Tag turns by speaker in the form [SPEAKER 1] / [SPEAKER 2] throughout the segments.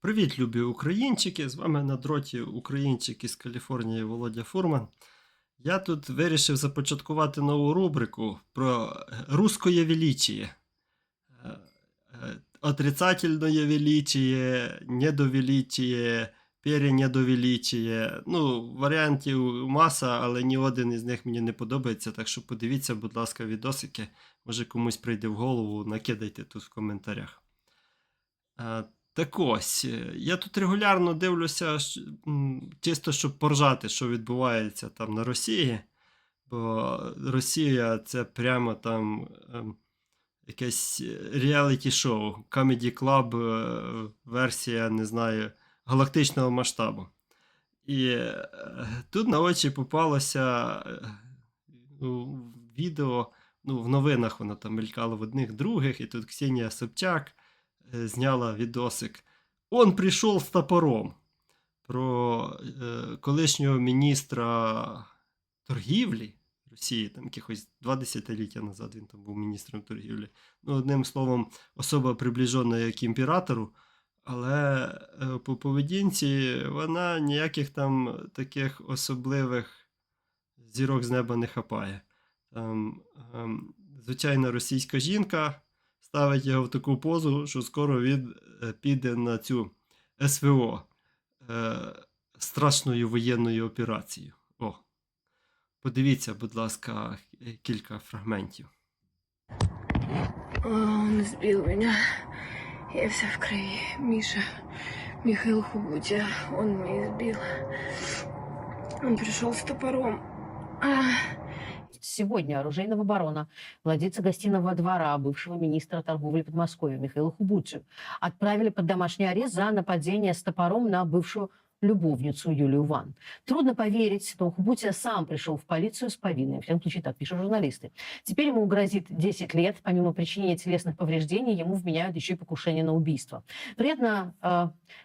[SPEAKER 1] Привіт, любі українчики! З вами на дроті українчик із Каліфорнії Володя Фурман. Я тут вирішив започаткувати нову рубрику про русское величие. Е, е, Отрицательное величие, недовеличие, перенедовеличие. Ну, варіантів маса, але ні один із них мені не подобається. Так що подивіться, будь ласка, відосики. Може комусь прийде в голову, накидайте тут в коментарях. Так ось, е, я тут регулярно дивлюся, чисто щоб поржати, що відбувається там на Росії. Бо Росія це прямо там ем, якесь реаліті шоу, Comedy Club, е, версія, не знаю, галактичного масштабу. І е, тут на очі попалося ну, відео, ну, в новинах воно там мелькало в одних других, і тут Ксенія Собчак зняла відосик. Он прийшов з топором про е, колишнього міністра торгівлі Росії, там якихось два десятиліття назад він там був міністром торгівлі. Ну, одним словом, особа приближена к імператору, але е, по поведінці вона ніяких там таких особливих зірок з неба не хапає. Там, ем, звичайна російська жінка ставить його в таку позу, що скоро він е, піде на цю СВО е, страшною воєнною операцією. О, подивіться, будь ласка, кілька фрагментів.
[SPEAKER 2] Он избил меня. Я вся в крови. Миша. Михаил Хубутя. Он меня избил. Он пришел с топором. А,
[SPEAKER 3] Сегодня оружейного барона, владельца гостиного двора, бывшего министра торговли Подмосковья Михаила Хубутию отправили под домашний арест за нападение с топором на бывшую любовницу Юлию Ван. Трудно поверить, но Хубутия сам пришел в полицию с повинной. В всяком случае, так пишут журналисты. Теперь ему грозит 10 лет. Помимо причинения телесных повреждений, ему вменяют еще и покушение на убийство. Вероятно,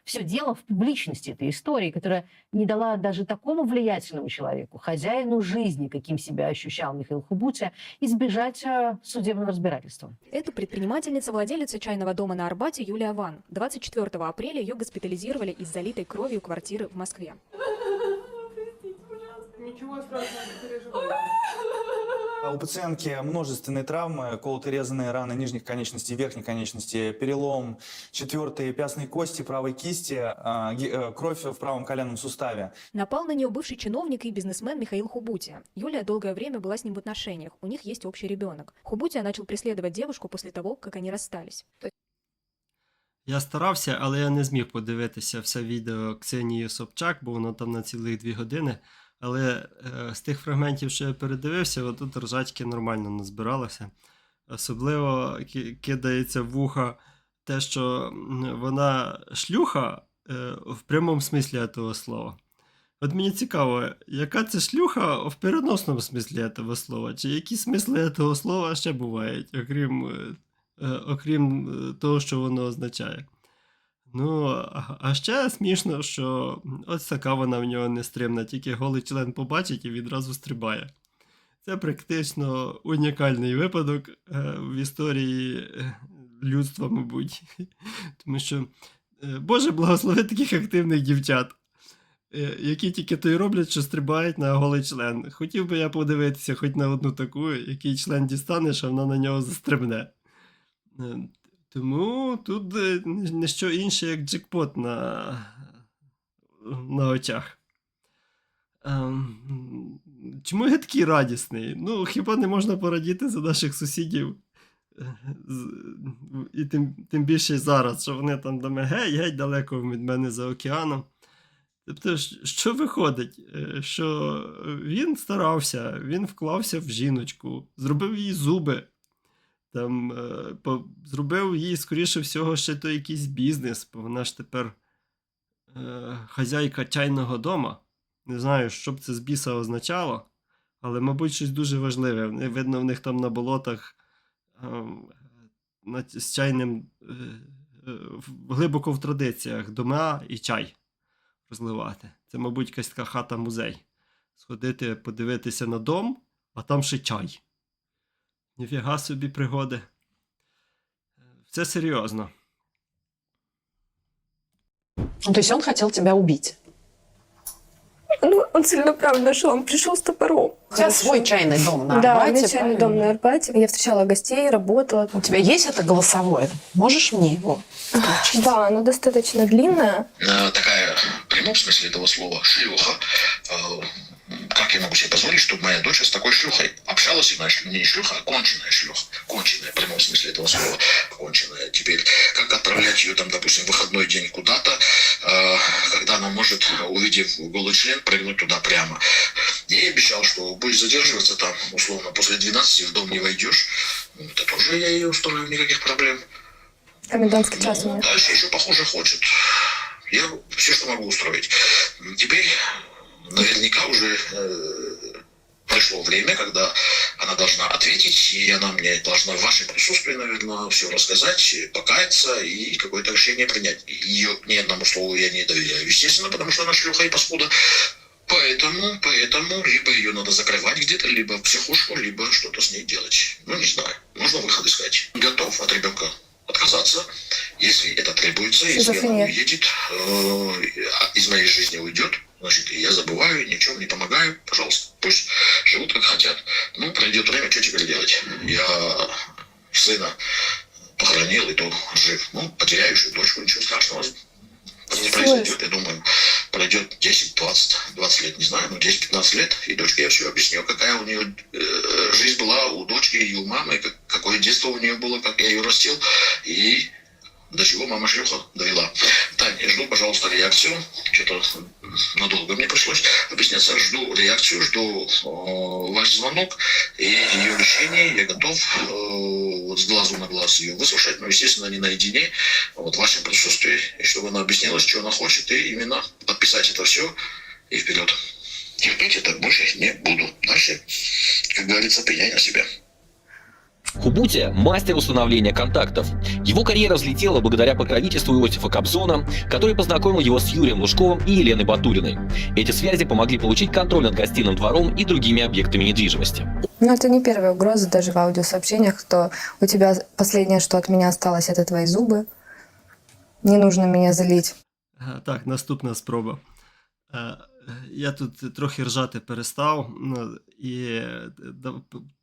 [SPEAKER 3] все дело в публичности этой истории, которая не дала даже такому влиятельному человеку, хозяину жизни, каким себя ощущал Михаил Хубутия, избежать э, судебного разбирательства.
[SPEAKER 4] Это предпринимательница, владелица чайного дома на Арбате Юлия Ван. 24 апреля ее госпитализировали из залитой кровью квартиры в Москве.
[SPEAKER 2] Ничего страшного, не переживай.
[SPEAKER 5] А У пациентки множественные травмы, колото-резанные раны нижних конечностей, верхних конечностей, перелом четвертой пястной кости правой кисти, а, э, кровь в правом коленном суставе.
[SPEAKER 4] Напал на нее бывший чиновник и бизнесмен Михаил Хубутия. Юлия долгое время была с ним в отношениях, у них есть общий ребенок. Хубутия начал преследовать девушку после того, как они расстались.
[SPEAKER 1] Я старався, але я не зміг подивитися все відео Ксенії Собчак, бо воно там на цілих дві години. Але е, з тих фрагментів, що я передивився, отут ржачки нормально назбиралося. Особливо кидається в вуха те, що вона шлюха е, в прямому смислі того слова. От мені цікаво, яка це шлюха в переносному смислі того слова, чи які смисли того слова ще бувають, окрім, е, окрім е, того, що воно означає. Ну, а- ще смішно, що ось така вона в нього нестримна, тільки голий член побачить і відразу стрибає. Це практично унікальний випадок е, в історії е, людства, мабуть. Тому що е, Боже благослови таких активних дівчат, е, які тільки то й роблять, що стрибають на голий член. Хотів би я подивитися хоч на одну таку, який член дістанеш, а вона на нього застрибне. Е, Тому тут е, не що інше, як джекпот на, на очах. Ем, Чому я такий радісний? Ну, хіба не можна порадіти за наших сусідів? Е, І тим, тим більше зараз, що вони там до мене геть-геть далеко від мене за океаном. Тобто, що виходить? Що він старався, він вклався в жіночку, зробив їй зуби, там, е, по, зробив їй, скоріше всього, ще то якийсь бізнес, бо вона ж тепер е, хазяйка чайного дома. Не знаю, що б це з біса означало, але, мабуть, щось дуже важливе. Видно, в них там на болотах на, з чайним е, е, глибоко в традиціях дома і чай розливати. Це, мабуть, якась така хата-музей. Сходити, подивитися на дом, а там ще чай. Ніфіга собі пригоди. Це серйозно.
[SPEAKER 6] Ну, то есть он хотел тебя убить.
[SPEAKER 2] Ну, он целенаправленно шел, он пришел с топором.
[SPEAKER 6] У тебя свой чайный дом на
[SPEAKER 2] Да, у
[SPEAKER 6] Арбате,
[SPEAKER 2] меня чайный дом
[SPEAKER 6] правильно?
[SPEAKER 2] на Арбате. Я встречала гостей, работала.
[SPEAKER 6] У тебя есть это голосовое? Можешь мне его включить?
[SPEAKER 2] Да, оно достаточно длинное.
[SPEAKER 7] э, такая, в прямом смысле этого слова, шлюха. Э, Как я могу себе позволить, чтобы моя дочь с такой шлюхой общалась, и не шлюха, а конченая шлюха. Конченая, в прямом смысле этого слова. Конченая. Теперь, как отправлять ее там, допустим, в выходной день куда-то, э, когда она может, увидев голый член, прыгнуть туда прямо. Я ей обещал, что будешь задерживаться там, условно, после 12 в дом не войдешь. Ну, Это тоже я ей устрою, никаких проблем.
[SPEAKER 2] Комендантский час у
[SPEAKER 7] Ну,
[SPEAKER 2] меня.
[SPEAKER 7] дальше еще похоже хочет. Я все, что могу устроить. Теперь наверняка уже э, пришло время, когда она должна ответить, и она мне должна в вашем присутствии, наверное, все рассказать, покаяться и какое-то решение принять. Ее ни одному слову я не доверяю, естественно, потому что она шлюха и паскуда. Поэтому, поэтому либо ее надо закрывать где-то, либо в психушку, либо что-то с ней делать. Ну, не знаю. Нужно выход искать. Готов от ребенка отказаться, если это требуется, если она уедет, э, из моей жизни уйдет, значит, я забываю, ни в чем не помогаю, пожалуйста, пусть живут как хотят. Ну, пройдет время, что теперь делать? Я сына похоронил, и то жив. Ну, потеряю еще дочку, ничего страшного не произойдет, я думаю, пройдет 10, 20, 20 лет, не знаю, ну 10-15 лет, и дочке я все объясню, какая у нее э, жизнь была у дочки и у мамы, как- какое детство у нее было, как я ее растил, и до чего мама шлюха довела. Таня, жду, пожалуйста, реакцию. Что-то надолго мне пришлось объясняться. Жду реакцию, жду э, ваш звонок и ее решение. Я готов э, вот с глазу на глаз ее выслушать, но, естественно, не наедине, вот в вашем присутствии. И чтобы она объяснила, что она хочет, и именно подписать это все и вперед. Терпеть это больше не буду. Дальше, как говорится, пеняй на себя.
[SPEAKER 8] Хубутия – мастер установления контактов. Его карьера взлетела благодаря покровительству Иосифа Кобзона, который познакомил его с Юрием Лужковым и Еленой Батуриной. Эти связи помогли получить контроль над гостиным двором и другими объектами недвижимости.
[SPEAKER 2] Но это не первая угроза даже в аудиосообщениях, что у тебя последнее, что от меня осталось, это твои зубы. Не нужно меня залить.
[SPEAKER 1] Е, Так, наступна спроба. Е, Я тут трохи ржати перестав ну, і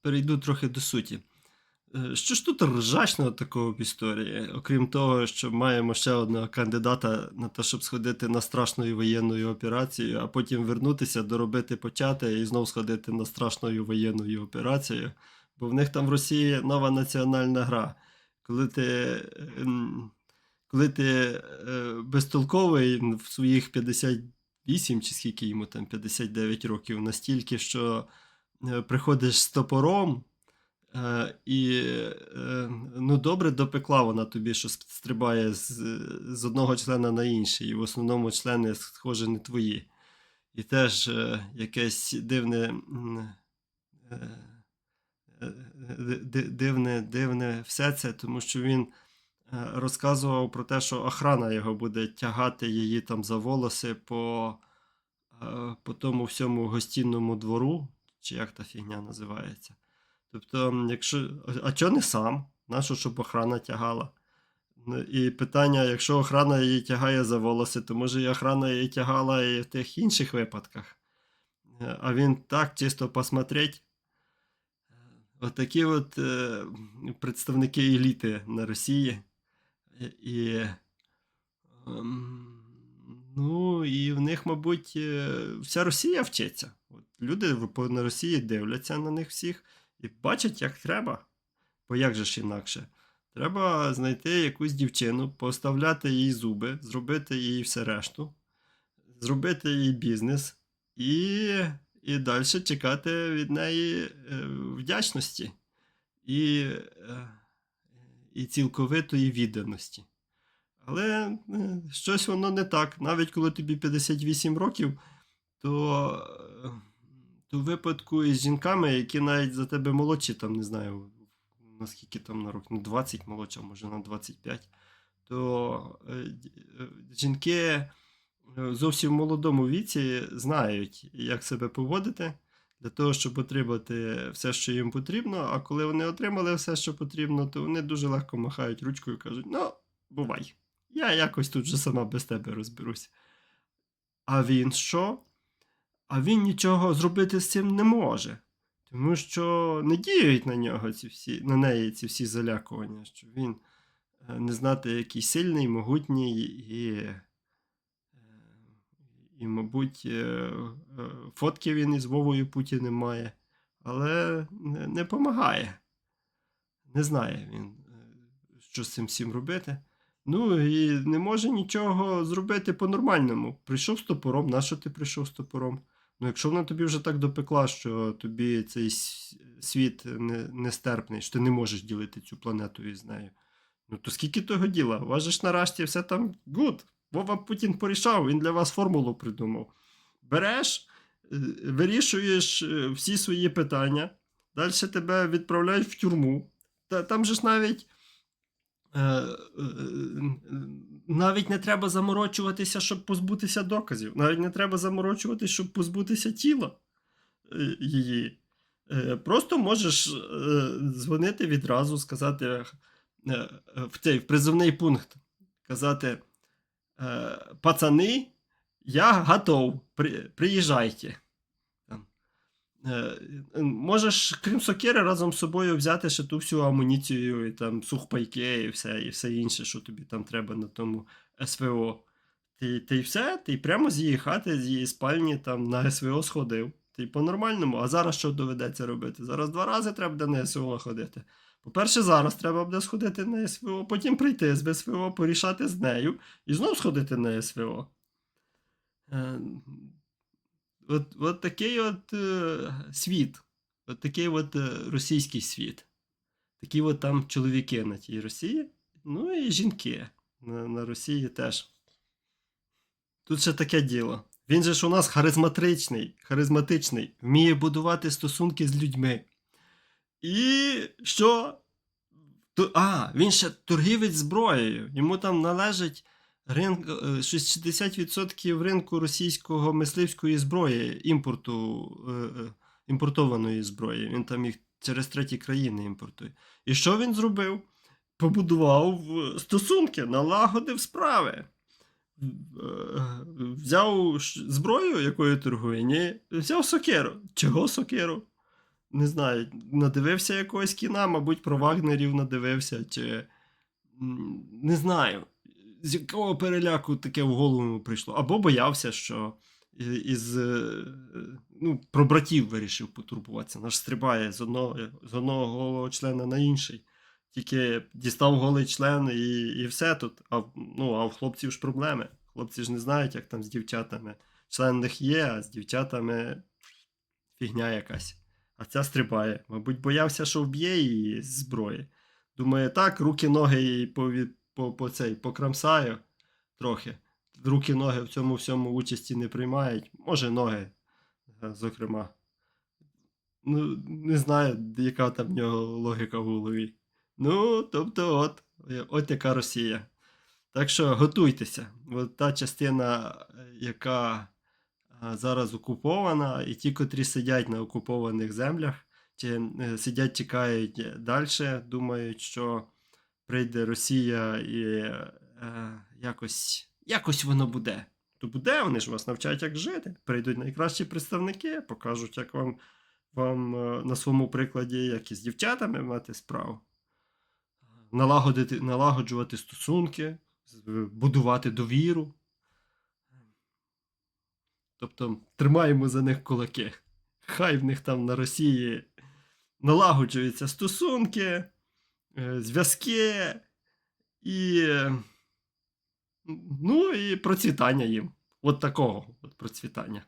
[SPEAKER 1] перейду трохи до суті. Е, Що ж тут ржачного такого в історії, окрім того, що маємо ще одного кандидата на те, щоб сходити на страшну воєнну операцію, а потім вернутися, доробити почати і знов сходити на страшну воєнну операцію. Бо в них там в Росії нова національна гра. Коли ти, ем, коли ти е, безтолковий в своїх 58 чи скільки йому там 59 років, настільки, що е, приходиш з топором. Е, і е, ну, добре допекла вона тобі, що стрибає з, з одного члена на інший, і в основному члени схожі не твої. І теж е, якесь дивне. е, е, ди- ди- Дивне, дивне все це, тому що він е, розказував про те, що охрана його буде тягати її там за волоси по, е, по тому всьому гостінному двору, чи як та фігня називається. Тобто, якщо. А чого не сам? Нащо, щоб охрана тягала? Ну, І питання: якщо охрана її тягає за волоси, то може і охрана її тягала і в тих інших випадках. Е, А він так чисто посмотреть. Отакі от е, представники еліти на Росії. Е, І, ем, ну, і в них, мабуть, е, вся Росія вчиться. От люди на Росії дивляться на них всіх і бачать, як треба. Бо як же ж інакше? Треба знайти якусь дівчину, поставляти їй зуби, зробити їй все решту, зробити їй бізнес і, і далі чекати від неї е, вдячності і, е, і цілковитої відданості. Але е, щось воно не так. Навіть коли тобі 58 років, то, в випадку із жінками, які навіть за тебе молодші, там не знаю, наскільки там на рок, ну 20 молодша, може на 25, то е, е, жінки е, в зовсім молодому віці знають, як себе поводити для того, щоб отримати все, що їм потрібно. А коли вони отримали все, що потрібно, то вони дуже легко махають ручкою і кажуть: ну, бувай, я якось тут вже сама без тебе розберусь. А він що? А він нічого зробити з цим не може. Тому що не діють на нього ці всі, на неї ці всі залякування, що він е, не знати, який сильний, могутній і, е, і мабуть, е, фотки він із Вовою Путіним має, але не, помагає. Не знає він, що з цим всім робити. Ну і не може нічого зробити по-нормальному. Прийшов з топором, нащо ти прийшов з топором? Ну, якщо вона тобі вже так допекла, що тобі цей світ не, нестерпний, що ти не можеш ділити цю планету із нею. Ну то скільки того діла? Ж нарешті все там гуд. Вова Путін порішав, він для вас формулу придумав. Береш, е, вирішуєш е, всі свої питання, далі тебе відправляють в тюрму. Та, там же ж навіть. Е, е, навіть не треба заморочуватися, щоб позбутися доказів. Навіть не треба заморочуватися, щоб позбутися тіла е, її. Е, Просто можеш е, дзвонити відразу, сказати е, е, в цей в призовний пункт. Казати: е, пацани, я готов, приїжджайте. Там. Е, Можеш, крім сокири, разом з собою взяти ще ту всю амуніцію, і там сухпайки, і все, і все інше, що тобі там треба на тому СВО. Ти, ти все, ти прямо з її хати, з її спальні там на СВО сходив. Ти по-нормальному. А зараз що доведеться робити? Зараз два рази треба буде на СВО ходити. По-перше, зараз треба буде сходити на СВО, потім прийти з СВО, порішати з нею і знов сходити на СВО. От, от такий от е, світ. От такий от е, російський світ. Такі от там чоловіки на тій Росії, ну і жінки на, на Росії теж. Тут ще таке діло. Він же ж у нас харизматичний, харизматичний, вміє будувати стосунки з людьми. І що? А, він ще торгівець зброєю. Йому там належить ринк, е, 60% ринку російського мисливської зброї, імпорту, е, е, імпортованої зброї. Він там їх через треті країни імпортує. І що він зробив? Побудував е, стосунки, налагодив справи. Е, Взяв зброю, якою торгує, ні, взяв сокиру. Чого сокиру? Не знаю, надивився якогось кіна, мабуть, про Вагнерів надивився, чи не знаю, з якого переляку таке в голову прийшло. Або боявся, що і- із, е, ну, про братів вирішив потурбуватися. Наш стрибає з одного, з одного голого члена на інший. Тільки дістав голий член і, і все тут. А, ну, а в хлопців ж проблеми. Хлопці ж не знають, як там з дівчатами. Член них є, а з дівчатами фігня якась. А ця стрибає. Мабуть, боявся, що вб'є її з зброї. Думає, так, руки, ноги їй по, по, по, цей, покрамсаю трохи. Руки, ноги в цьому всьому участі не приймають. Може, ноги, е, зокрема. Ну, не знаю, яка там в нього логіка в голові. Ну, тобто, от, е, от яка Росія. Так що готуйтеся. От та частина, е, яка зараз окупована, і ті, котрі сидять на окупованих землях, чи сидять, чекають далі, думають, що прийде Росія і е, якось, якось воно буде. То буде, вони ж вас навчають, як жити. Прийдуть найкращі представники, покажуть, як вам, вам е, на своєму прикладі, як із дівчатами мати справу. Налагодити, налагоджувати стосунки, будувати довіру. Тобто тримаємо за них кулаки. Хай в них там на Росії налагоджуються стосунки, зв'язки і. е, Ну і процвітання їм. От такого от процвітання.